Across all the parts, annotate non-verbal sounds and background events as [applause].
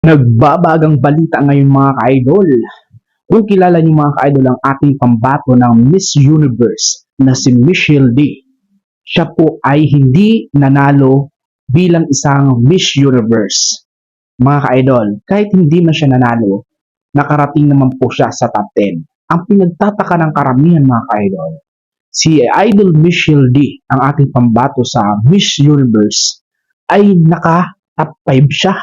Nagbabagang balita ngayon mga ka-idol. Kung kilala niyo mga ka-idol ang ating pambato ng Miss Universe na si Michelle D. Siya po ay hindi nanalo bilang isang Miss Universe. Mga ka-idol, kahit hindi man siya nanalo, nakarating naman po siya sa top 10. Ang pinagtataka ng karamihan mga ka-idol, si Idol Michelle D, ang ating pambato sa Miss Universe, ay naka top 5 siya.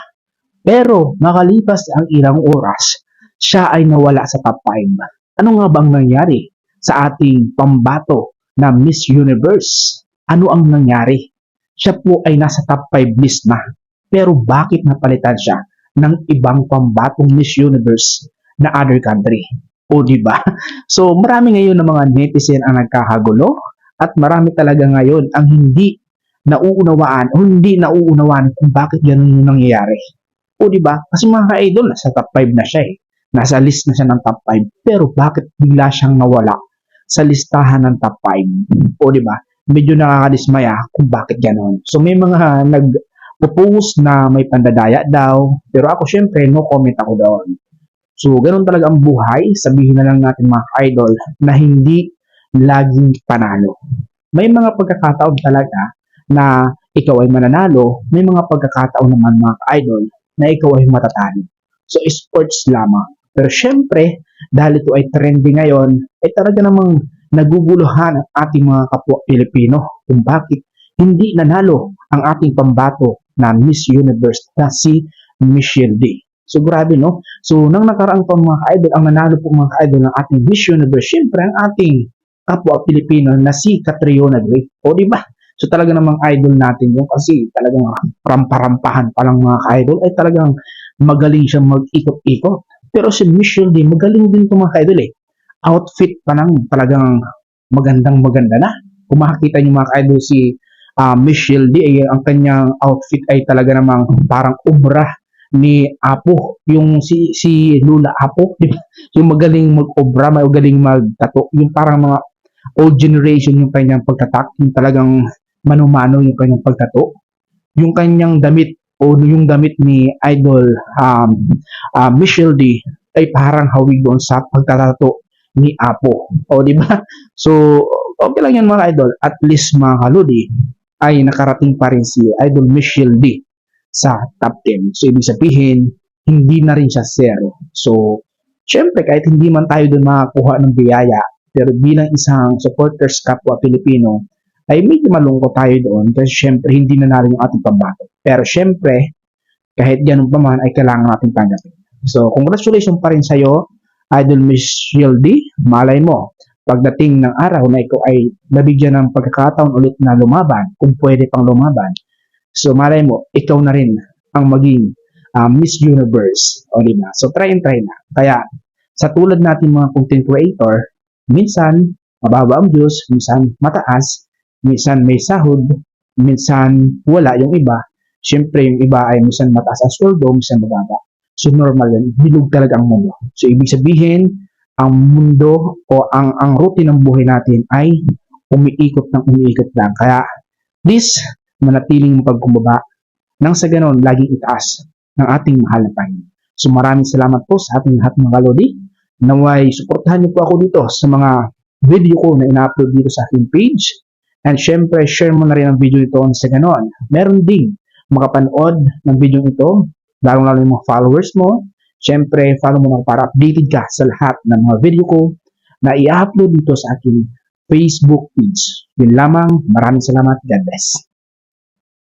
Pero nakalipas ang ilang oras, siya ay nawala sa top 5. Ano nga bang nangyari sa ating pambato na Miss Universe? Ano ang nangyari? Siya po ay nasa top 5 list na. Pero bakit napalitan siya ng ibang pambatong Miss Universe na other country? O di ba? [laughs] So marami ngayon ng mga netizen ang nagkakagulo at marami talaga ngayon ang hindi nauunawaan o hindi nauunawaan kung bakit ganun yung nangyayari. O di ba? Kasi mga ka-idol, nasa top 5 na siya eh. Nasa list na siya ng top 5. Pero bakit bigla siyang nawala sa listahan ng top 5? O di ba? Medyo nakakadismaya kung bakit gano'n. So may mga nag-propose na may pandadaya daw. Pero ako syempre, no comment ako doon. So, ganun talaga ang buhay. Sabihin na lang natin mga idol na hindi laging panalo. May mga pagkakataon talaga na ikaw ay mananalo. May mga pagkakataon naman mga idol na ikaw ay matatalo. So, sports lamang. Pero syempre, dahil ito ay trending ngayon, ay talaga namang naguguluhan ang ating mga kapwa Pilipino kung bakit hindi nanalo ang ating pambato na Miss Universe na si Michelle D. So grabe no? So nang nakaraang pa mga ka-idol, ang nanalo po mga ka-idol ng ating Miss Universe, syempre ang ating kapwa Pilipino na si Catriona Gray. O di ba? So talaga namang idol natin yun kasi talagang ramparampahan pa lang mga ka-idol ay talagang magaling siya mag-ikot-ikot. Pero si Michelle D, magaling din itong mga ka-idol eh. Outfit pa lang talagang magandang maganda na. Kung makikita niyo mga ka-idol si ah, Michelle D, ay, ang kanyang outfit ay talaga namang parang ubra ni Apo, yung si si Lula Apo, [laughs] yung magaling mag-obra, magaling mag-tato, yung parang mga old generation yung kanyang pagtatak, yung talagang mano-mano yung kanyang pagtato. Yung kanyang damit o yung damit ni Idol um, ah, Michelle D ay parang hawig doon sa pagtatato ni Apo. O di ba? [laughs] So, okay lang yan mga idol. At least mga kaludi ay nakarating pa rin si Idol Michelle D sa top 10. So, ibig sabihin, hindi na rin siya zero. So, syempre, kahit hindi man tayo doon makakuha ng biyaya, pero bilang isang supporters kapwa Pilipino, ay medyo malungkot tayo doon kasi syempre, hindi na narin yung ating pambato. Pero syempre, kahit ganun pa man, ay kailangan natin tanggapin. So, congratulations pa rin sa'yo, Idol Miss Shieldy. Malay mo, pagdating ng araw na ikaw ay nabigyan ng pagkakataon ulit na lumaban, kung pwede pang lumaban, So, malay mo, ikaw na rin ang maging ah, Miss Universe. O, di ba? So, try and try na. Kaya, sa tulad natin mga content creator, minsan, mababa ang views, minsan mataas, minsan may sahod, minsan wala yung iba. Siyempre, yung iba ay minsan mataas ang sweldo, minsan mababa. So, normal yan. Bilog talaga ang mundo. So, ibig sabihin, ang mundo o ang, ang routine ng buhay natin ay umiikot ng umiikot lang. Kaya, this manatiling pagkumbaba nang sa ganon laging itaas ng ating mahal na Panginoon. So maraming salamat po sa ating lahat mga kalodi. Naway, suportahan niyo po ako dito sa mga video ko na ina-upload dito sa aking page. And syempre, share mo na rin ang video ito sa ganon. Meron ding makapanood ng video ito, lalong-lalo yung mga followers mo. Syempre, follow mo na para updated ka sa lahat ng mga video ko na i-upload dito sa aking Facebook page. Yun lamang. Maraming salamat. God bless.